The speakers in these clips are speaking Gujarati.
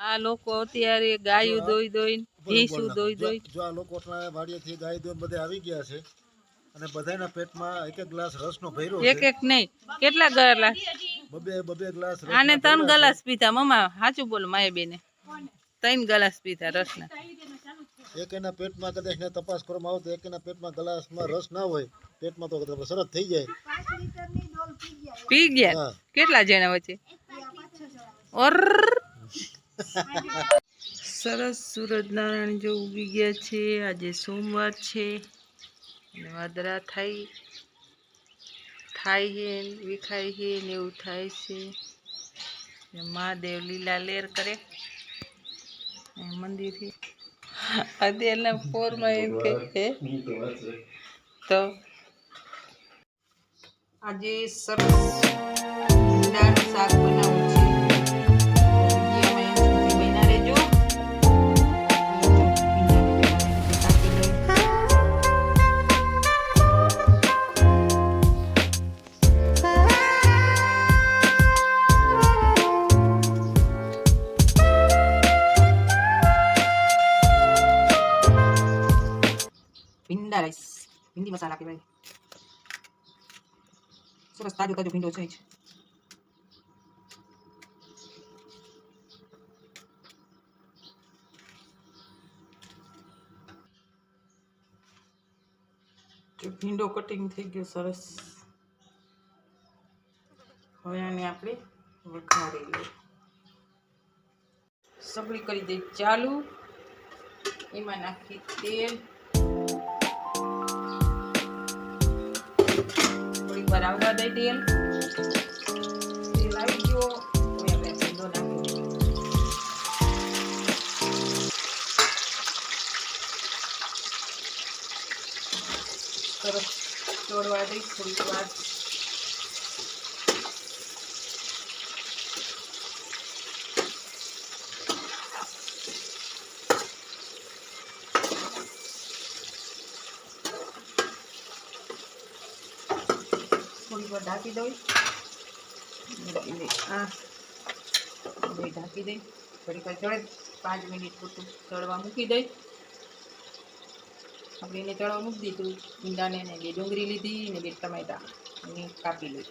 આ લોકો અત્યારે ગાયું દોઈ દોઈને ભેંસું દોઈ દોઈ જો આ લોકો વાડીએથી ગાય દોઈ બધે આવી ગયા છે અને બધાના પેટમાં એક એક ગ્લાસ રસનો ભર્યો એક છે. એક નહીં કેટલા ગલાસ બબે બબે ગ્લાસ આને ત્રણ ગ્લાસ પીતા પીધા. મમ્મા સાચું બોલ માય બેને ત્રણ ગ્લાસ પીધા રસના. એક એના પેટમાં કદાચ ને તપાસ કરવામાં આવે તો એક એના પેટમાં ગ્લાસમાં રસ ના હોય પેટમાં તો કદાચ સરસ થઈ જાય. પી ગયા. કેટલા જણા વચ્ચે? ઓર સરસ સૂરજનારાયણ જો ઉગી ગયા છે. આજે સોમવાર છે. વાદળા થાય થાય છે વિખાય છે ને એવું થાય છે. મહાદેવ લીલા લેર કરે. અને મંદિર છે અત્યારના પોરમાં એમ કે? તો આજે સરસ શાક બનાવવું ભીંડા રાઈસ ભીંડી મસાલા કહેવાય સરસ તાજો તાજો ભીંડો છે જ જો ભીંડો કટિંગ થઈ ગયો સરસ હવે આને આપણે વઘારી લઈએ સગડી કરી દઈ ચાલુ એમાં નાખી તેલ વાર આવવા દઈ તેલ તેલ આવી ગયો હવે આપણે ભીંડો સરસ. ચોળવા દઈ થોડીક વાર. થોડીક વાર ઢાંકી દઉં. ઢાંકી દઈ. થોડીક વાર ચડે, પાંચ મિનિટ પૂરતું ચડવા મૂકી દઈ. આપણે એને ચડવા મૂકી દીધું. ઈંડાને ને બે ડુંગળી લીધી ને બે ટમેટા એને કાપી લઈ.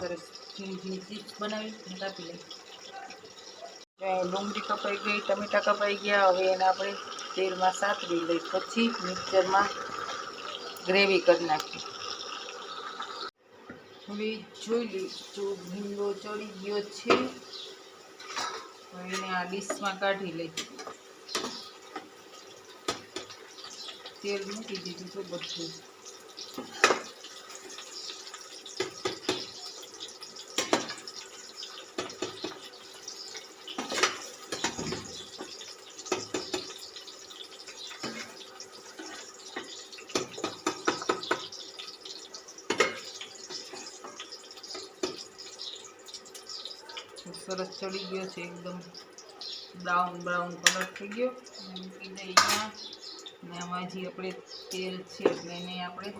સરસ ચીપ્સ બનાવી અને કાપી લઈ. ડુંગળી કપાઈ ગઈ, ટમેટા કપાઈ ગયા. હવે એને આપણે તેલમાં સાતરી લઈ. પછી મિક્સરમાં ગ્રેવી કરી નાખી. હવે જોઈ લઈશું ભીંડો ચડી ગયો છે. હવે એને આ ડીશમાં કાઢી લઈ તેલ મૂકી દીધું તો બધું. સરસ ચડી ગયો છે, એકદમ બ્રાઉન બ્રાઉન કલર થઈ ગયો. મૂકી દઈએ અહીંયા. ને આમાં જે આપણે તેલ છે, એટલે એને આપણે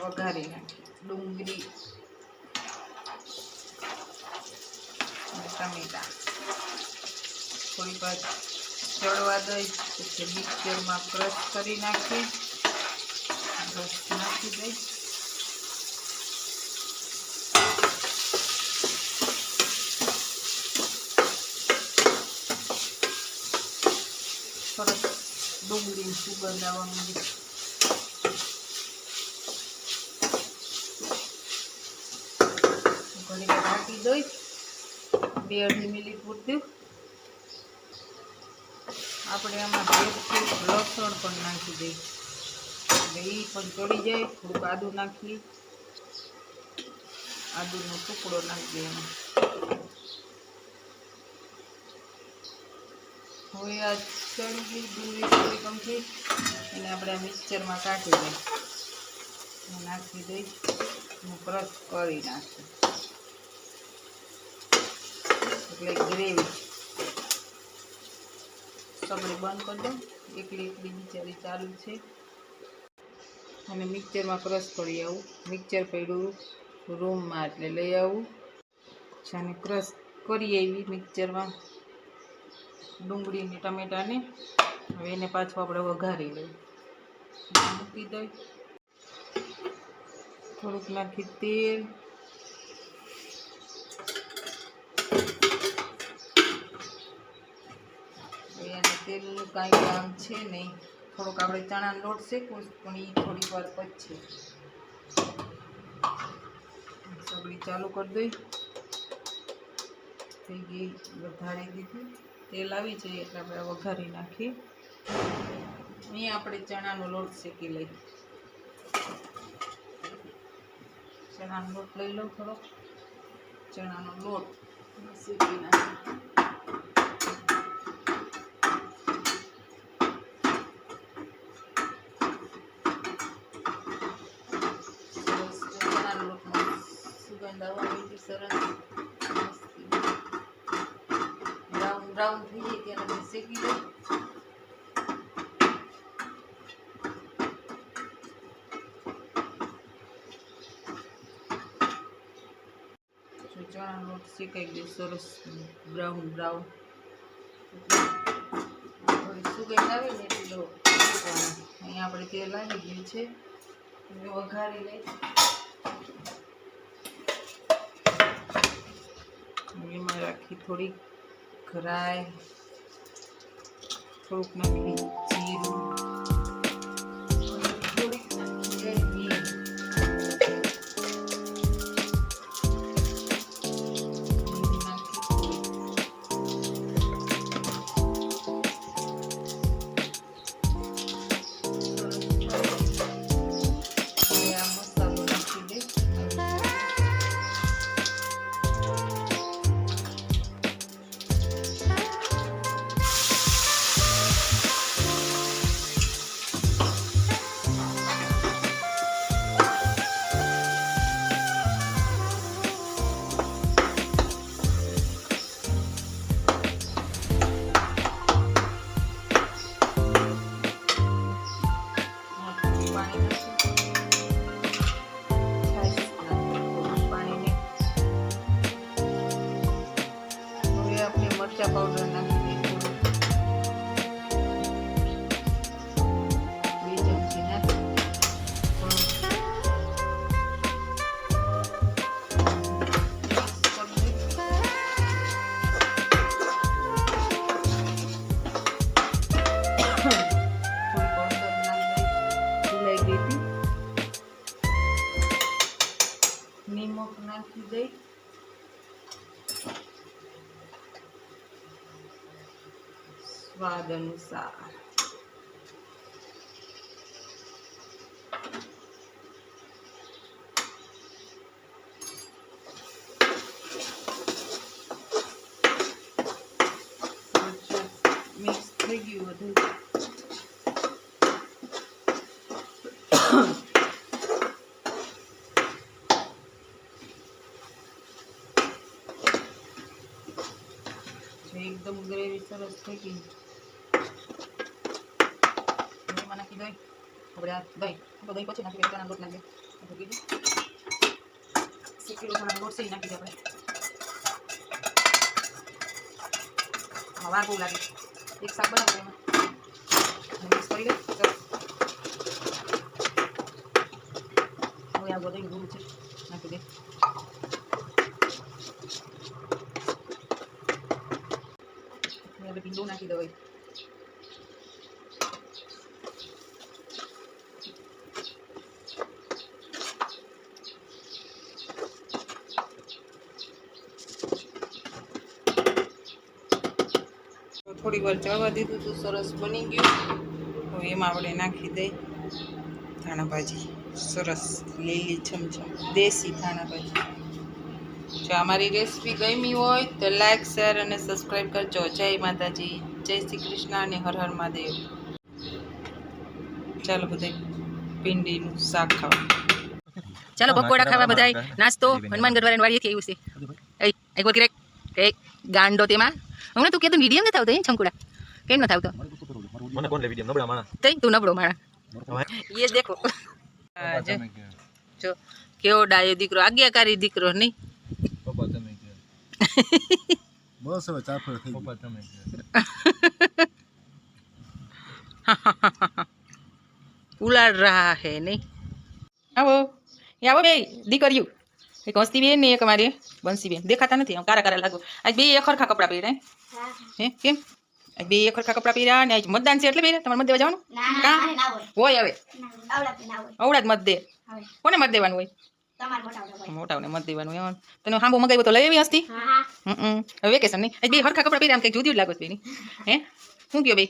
વઘારી નાખીએ. ડુંગળી અને ટમેટા. થોડીક વાર ચડવા દઈ, પછી મિક્સરમાં ક્રશ કરી નાખીએ. બ્રશ નાખી દઈ સરસ ડુંગળીની સુગંધ આવવા માંડી ઘણી ઢાંકી દઈ, બે અઢી મિલી પૂરતું આપણે આમાં ભેજથી લસણ પણ નાખી દઈ એટલે એ પણ ચડી જાય, થોડુંક આદું નાખી આદુનો ટુકડો નાખી દઈએ એમાં. હવે આ ચણની ડુંગળી થોડી કમથી એને આપણે મિક્સરમાં કાઢી દઈએ. અને નાખી દઈ હું ક્રશ કરી નાખું એટલે ગ્રેવી સગડી બંધ કરી દઉં એકલી એકલી બિચારી ચાલુ છે. અને મિક્સરમાં ક્રશ કરી આવું. મિક્સર પડ્યું રૂમમાં એટલે લઈ આવું. અને ક્રશ કરી આવી મિક્સરમાં. ડુંગળી ને ટમેટાને. હવે એને પાછું આપણે વઘારી લઈએ. મૂકી દઈ. થોડુંક નાખી તેલ. તેલનું કાંઈ કામ છે નહીં. થોડુંક આપણે ચણાનો લોટ શેકવું પણ એ થોડીક વાર પછી સગડી ચાલુ કરી દઈ. થઈ ગઈ વધારી દીધી. તેલ આવી જાય એટલે આપણે વઘારી નાખીએ અહીંયા આપણે ચણાનો લોટ શેકી લઈએ. ચણાનો લોટ લઈ લઉં થોડો. ચણાનો લોટ શેકી નાખીએ. સરસ ચણાના લોટમાં સુગંધ આવવા માંડી સરસ મસ્તી. બ્રાઉન થઈ જાય ત્યારે આપણે શેકી લઈએ ચણાનો સરસ બ્રાઉન બ્રાઉન થોડી સુગંધ આવે ને એટલે અહીંયા આપણે તેલ આવી ગયું છે. વઘારી લઈ. રાખી થોડીક. ઘરાય થોડુંક નાખી જીરું. નિમક નાખી દઈ. સ્વાદ અનુસાર. મિક્સ થઈ ગયું બધું જો ગ્રેવી સરસ થઈ ગઈ. નાખી દઈ આપણે આ દહીં તો દહીં પછી નાખી ચણાનો લોટ નાખી દે કીધું શેકેલો ચણાનો લોટ એ નાખી દે આપણે. વાર બહુ લાગે. એક શાક બનાવું એમાં. મિક્સ કરી દે હવે આ બધું ગુરુ છે, નાખી દે. હવે આપણે ભીંડું નાખી થોડી વાર ચડવા દીધું હતું સરસ બની ગયું. હવે એમાં આપણે નાખી દઈ ધાણા ભાજી સરસ લીલી છમછમ. દેશી ધાણા ભાજી જો અમારી રેસીપી ગમી હોય તો લાઈક શેર અને સબસ્ક્રાઈબ કરજો. જય માતાજી. જય શ્રી કૃષ્ણ અને હર હર મહાદેવ. ચાલો બધા ભીંડીનું શાક ખાવા. ચાલો પકોડા ખાવા બધાય. નાસ્તો. હનુમાનગઢ વાળાની વાડીએથી આવ્યું છે. એ એક વાર કિરેક એ ગાંડો તેમાં. હમણાં તું કીધું વીડિયો નથી આવતો એ છમકુડા કેમ નથી આવતો? મને કોણ લે વીડિયો નબળા માણસ. તઈ તું નબળો માણા એ દેખો. હા, જો. જો કેવો ડાયો દીકરો. આજ્ઞાકારી દીકરો નહીં? પપ્પા તમે કહો બસ હવે ચાફળ થઈ પપ્પા તમે ઉલાડ રહા હે નહીં આવો આવો બે દીકરીઓ. એક હસ્તી બેન ને એક અમારી બંસી બેન. દેખાતા નથી આમ કારા કારા લાગો. આજ બે ખરખા કપડાં પહેર્યા હે? કેમ? આજ બે એક ખરખા કપડાં પહેર્યા ને આજ મતદાન છે એટલે પહેર્યા? તમારે મત દેવા જવાનું? ના ના કાં? હોય. હવે. અવડા જ મત દે. કોને મત દેવાનું હોય? મોટાઓને મત દેવાનું એમ. તને હાંબો મગાવ્યો તો લઈ આવી હસ્તી. હમ હવે વેકેશન નહીં બે હરખા કપડાં પહેર્યા આમ કંઈક જુદી જ લાગો છે હે? શું કયો બે?